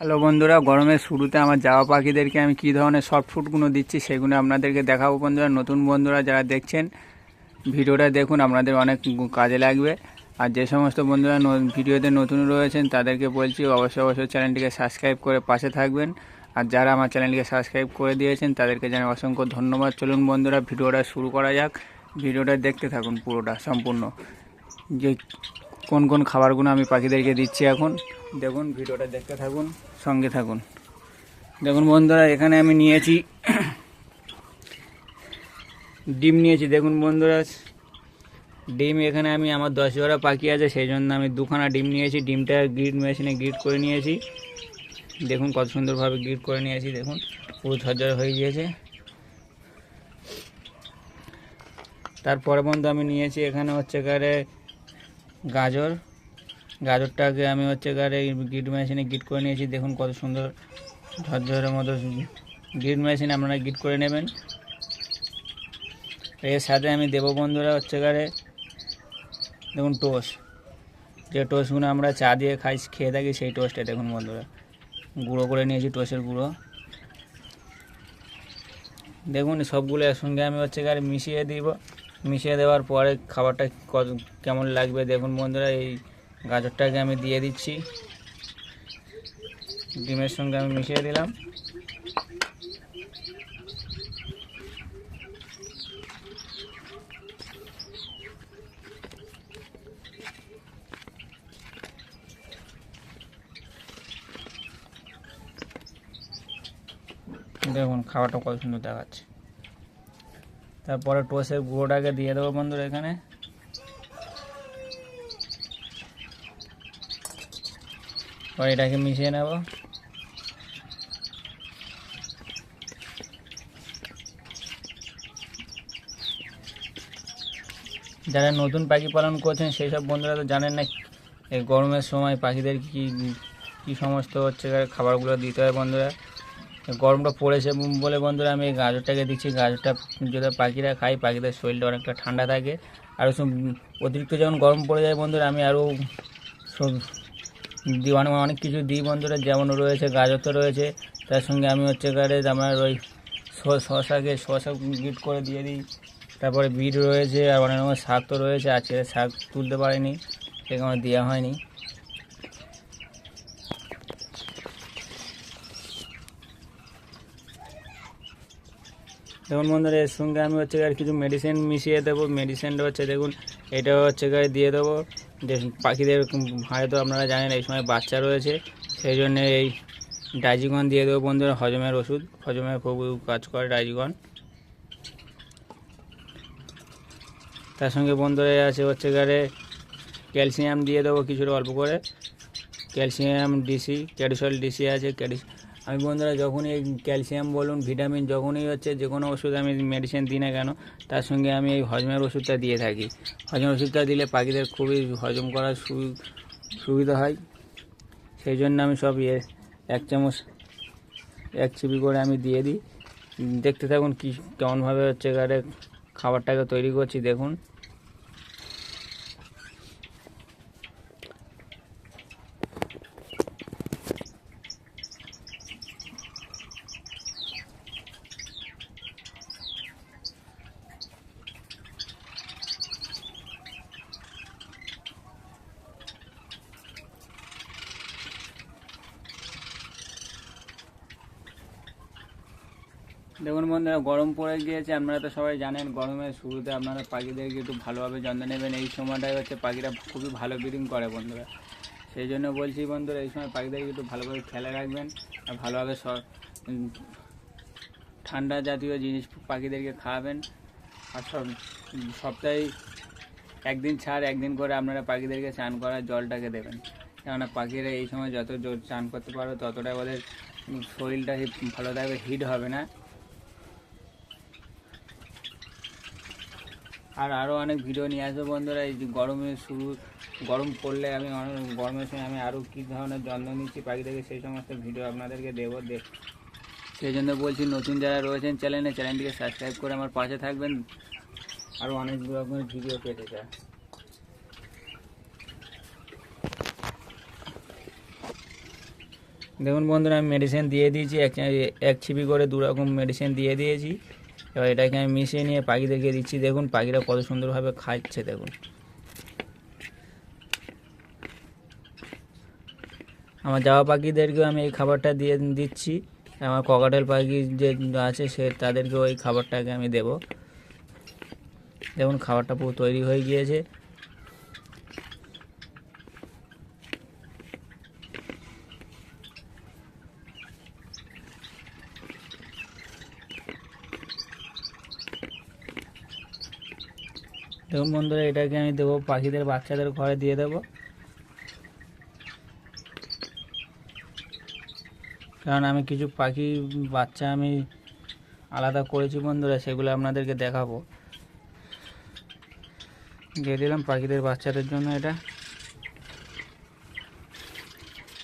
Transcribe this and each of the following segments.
Hello বন্ধুরা, গরমের শুরুতে আমার যাওয়া পাখিদেরকে আমি কী ধরনের শর্ট ফুডগুলো দিচ্ছি সেগুলো আপনাদেরকে দেখাবো বন্ধুরা। নতুন বন্ধুরা যারা দেখছেন, ভিডিওটা দেখুন, আপনাদের অনেক কাজে লাগবে। আর যে সমস্ত বন্ধুরা ভিডিওতে নতুন রয়েছেন, তাদেরকে বলছি অবশ্যই অবশ্যই চ্যানেলটিকে সাবস্ক্রাইব করে পাশে থাকবেন। আর যারা আমার চ্যানেলকে সাবস্ক্রাইব করে দিয়েছেন, তাদেরকে জানাই অসংখ্য ধন্যবাদ। চলুন বন্ধুরা, ভিডিওটা শুরু করা যাক। ভিডিওটা দেখতে থাকুন পুরোটা, সম্পূর্ণ। যে কোন কোন খাবারগুলো আমি পাখিদেরকে দিচ্ছি এখন দেখুন, ভিডিওটা দেখতে থাকুন, সঙ্গে থাকুন। দেখুন বন্ধুরা, এখানে আমি নিয়েছি, ডিম নিয়েছি। দেখুন বন্ধুরা, ডিম এখানে আমি, আমার দশ জোড়া পাখি আছে, সেই জন্য আমি দুখানা ডিম নিয়েছি। ডিমটা গ্রিড মেশিনে গ্রিড করে নিয়েছি। দেখুন কত সুন্দরভাবে গ্রিড করে নিয়েছি, দেখুন। পুরো ঝরঝর হয়ে গিয়েছে। তারপরে বন্ধু আমি নিয়েছি, এখানে হচ্ছে কারে গাজর গাজরটাকে আমি হচ্ছে গারে গিট মেশিনে গিট করে নিয়েছি। দেখুন কত সুন্দর ঝরঝরের মতো গিট মেশিনে আপনারা গিট করে নেবেন। এর সাথে আমি দেব বন্ধুরা হচ্ছে গারে দেখুন টোস্ট যে টোস্টগুলো আমরা চা দিয়ে খাই, খেয়ে থাকি সেই টোস্টে দেখুন বন্ধুরা। গুঁড়ো করে নিয়েছি টোস্টের গুঁড়ো। দেখুন সবগুলো একসঙ্গে আমি হচ্ছে গাড়ি মিশিয়ে দিব। মিশিয়ে দেওয়ার পরে খাবারটা কত কেমন লাগবে দেখুন বন্ধুরা। এই গাজরটাকে আমি দিয়ে দিচ্ছি। ডিমের সঙ্গে আমি মিশিয়ে দিলাম। দেখুন খাবারটা কত সুন্দর দেখাচ্ছে। তারপরে টোসের গুঁড়োটাকে দিয়ে দেবো বন্ধুরা এখানে। পরে এটাকে মিশিয়ে নেব। যারা নতুন পাখি পালন করছেন সেই সব বন্ধুরা তো জানেন না এই গরমের সময় পাখিদের কি কি সমস্ত হচ্ছে খাবারগুলো দিতে হয় বন্ধুরা। গরমটা পড়েছে বলে বন্ধুরা, আমি এই গাজরটাকে দিচ্ছি গাজরটা যদি পাখিরা খাই পাখিদের শরীরটা অনেকটা ঠান্ডা থাকে। আর অতিরিক্ত যখন গরম পড়ে যায় বন্ধুরা, আমি আরও অনেক অনেক কিছু দিই বন্ধুরা, যেমন রয়েছে গাজর তো রয়েছে, তার সঙ্গে আমি হচ্ছে গাড়ে আমার ওই শশাকে, শশা গিট করে দিয়ে দিই, তারপরে বিট রয়েছে, আর অনেক রকমের শাক তো রয়েছে, আজকে শাক তুলতে পারিনি, সেখানে দেওয়া হয়নি। দেখুন বন্ধুরা, এর সঙ্গে আমি হচ্ছে আর কিছু মেডিসিন মিশিয়ে দেবো মেডিসিনটা হচ্ছে দেখুন এটা হচ্ছে গায়ে দিয়ে দেবো। যে পাখিদের হয়তো আপনারা জানেন এই সময় বাচ্চা রয়েছে, সেই জন্য এই ডাইজিগন দিয়ে দেবো বন্ধুরা, হজমের ওষুধ হজমের খুব কাজ করে ডাইজিগন। তার সঙ্গে বন্ধুরা আছে হচ্ছে গারে ক্যালসিয়াম দিয়ে দেবো কিছুটা অল্প করে। ক্যালসিয়াম ডিসি, ক্যাডিসল ডিসি আছে ক্যাডি আমি বন্ধুরা যখনই ক্যালসিয়াম বলুন, ভিটামিন যখনই হচ্ছে যে কোনো ওষুধ আমি মেডিসিন দিই না কেন, তার সঙ্গে আমি এই হজমের ওষুধটা দিয়ে থাকি। হজমের ওষুধটা দিলে পাখিদের খুবই হজম করার সুবিধা হয়। সেই জন্য আমি সব ইয়ে এক চামচ, এক চিপি করে আমি দিয়ে দিই। দেখতে থাকুন কী কেমনভাবে হচ্ছে গাড়ে খাবারটাকে তৈরি করছি, দেখুন। দেখুন বন্ধুরা, গরম পড়ে গিয়েছে, আপনারা তো সবাই জানেন, গরমের শুরুতে আপনারা পাখিদেরকে একটু ভালোভাবে যত্ন নেবেন। এই সময়টায় হচ্ছে পাখিরা খুবই ভালো ব্রিডিং করে বন্ধুরা। সেই জন্য বলছি বন্ধুরা, এই সময় পাখিদেরকে একটু ভালোভাবে খেয়ালে রাখবেন আর ভালোভাবে ঠান্ডা জাতীয় জিনিস পাখিদেরকে খাওয়াবেন। আর সব সপ্তাহে একদিন ছাড়, একদিন করে আপনারা পাখিদেরকে স্নান করার জলটাকে দেবেন। কেননা পাখিরা এই সময় যত স্নান করতে পারবে ততটাই ওদের শরীরটা ভালো থাকবে, হিট হবে না। আর আরও অনেক ভিডিও নিয়ে আসব বন্ধুরা। এই গরমের শুরু, গরম পড়লে আমি অনেক, গরমের সময় আমি আরও কী ধরনের যত্ন নিচ্ছি পাখিদেরকে সেই সমস্ত ভিডিও আপনাদেরকে দেবো। দেখ সেই জন্য বলছি, নতুন যারা রয়েছেন চ্যানেলে, চ্যানেলটিকে সাবস্ক্রাইব করে আমার পাশে থাকবেন। আরও অনেক রকমের ভিডিও পেতে চায় দেখুন বন্ধুরা, আমি মেডিসিন দিয়ে দিয়েছি। এক এক ছিপি করে দু রকম মেডিসিন দিয়ে দিয়েছি। এবার এটাকে আমি মিশিয়ে নিয়ে পাখিদেরকে দিচ্ছি। দেখুন, পাখিরা কত সুন্দরভাবে খাচ্ছে, দেখুন। আমার যাওয়া পাখিদেরকেও আমি এই খাবারটা দিয়ে দিচ্ছি। আমার ককাটেল পাখি যে আছে, সে তাদেরকেও এই খাবারটাকে আমি দেব। দেখুন, খাবারটা পুরো তৈরি হয়ে গিয়েছে। দেখুন বন্ধুরা, এটাকে আমি দেবো পাখিদের, বাচ্চাদের ঘরে দিয়ে দেবো। কারণ আমি কিছু পাখি, বাচ্চা আমি আলাদা করেছি বন্ধুরা, সেগুলো আপনাদেরকে দেখাবো। দিয়ে দিলাম পাখিদের, বাচ্চাদের জন্য এটা।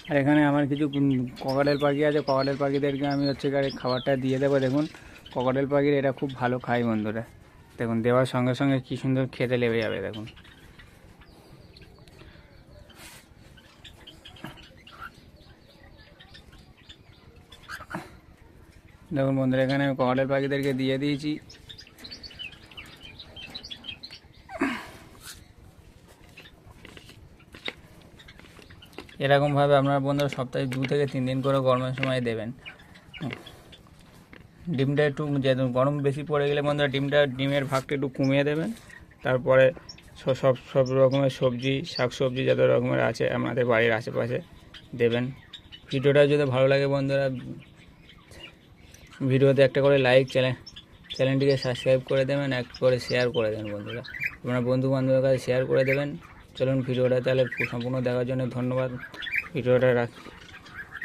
আর এখানে আমার কিছু ককাটেল পাখি আছে ককাটেল পাখিদেরকে আমি হচ্ছে খাবারটা দিয়ে দেবো। দেখুন ককাটেল পাখির এটা খুব ভালো খায় বন্ধুরা। দেখুন, দেওয়ার সঙ্গে সঙ্গে কি সুন্দর খেতে লেগে যাবে, দেখুন। দেখুন বন্ধুরা, এখানে আমি ককাটেল পাখিদেরকে দিয়ে দিয়েছি। এরকমভাবে আপনার বন্ধুরা সপ্তাহে দু থেকে তিন দিন করে গরমের সময় দেবেন। ডিমটা একটু গরম বেশি পড়ে গেলে বন্ধুরা ডিমটা ডিমের ভাগটা একটু কমিয়ে দেবেন। তারপরে সব সব রকমের সবজি শাক সবজি যত রকমের আছে আমাদের বাড়ির আশেপাশে দেবেন। ভিডিওটা যদি ভালো লাগে বন্ধুরা, ভিডিওতে একটা করে লাইক চ্যানেল চ্যানেলটিকে সাবস্ক্রাইব করে দেবেন এক করে শেয়ার করে দেবেন বন্ধুরা। আপনার বন্ধু বান্ধবের কাছে শেয়ার করে দেবেন। চলুন ভিডিওটা তাহলে সম্পূর্ণ দেখার জন্য ধন্যবাদ। ভিডিওটা রাখ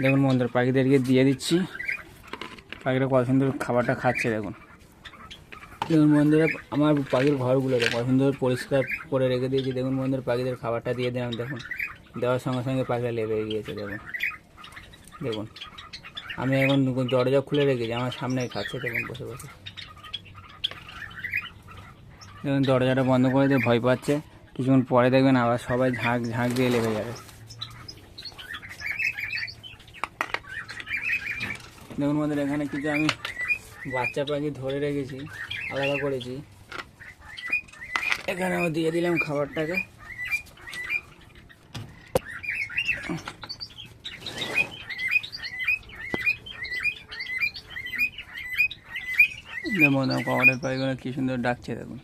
দেখুন বন্ধুরা, পাখিদেরকে দিয়ে দিচ্ছি। পাখিরা কত সুন্দর খাবারটা খাচ্ছে, দেখুন। দেখুন বন্ধুরা, আমার পাখির ঘরগুলো কত সুন্দর পরিষ্কার করে রেখে দিয়েছি। দেখুন বন্ধুরা, পাখিদের খাবারটা দিয়ে দিলাম, দেখুন। দেওয়ার সঙ্গে সঙ্গে পাখিরা লেগে গিয়েছে, দেখুন। দেখুন, আমি এখন দরজা খুলে রেখেছি, আমার সামনেই খাচ্ছে, দেখুন বসে বসে। দেখুন দরজাটা বন্ধ করে দিয়ে ভয় পাচ্ছে। কিছুক্ষণ পরে দেখবেন আবার সবাই ঝাঁক ঝাঁক দিয়ে লেগে যাবে। দেখুন আমাদের এখানে কিছু আমি বাচ্চা পাখি ধরে রেখেছি, আলাদা করেছি। এখানে আমি দিয়ে দিলাম খাবারটাকে। দেখুন খাবারের পাখিগুলো কি সুন্দর ডাকছে, দেখুন।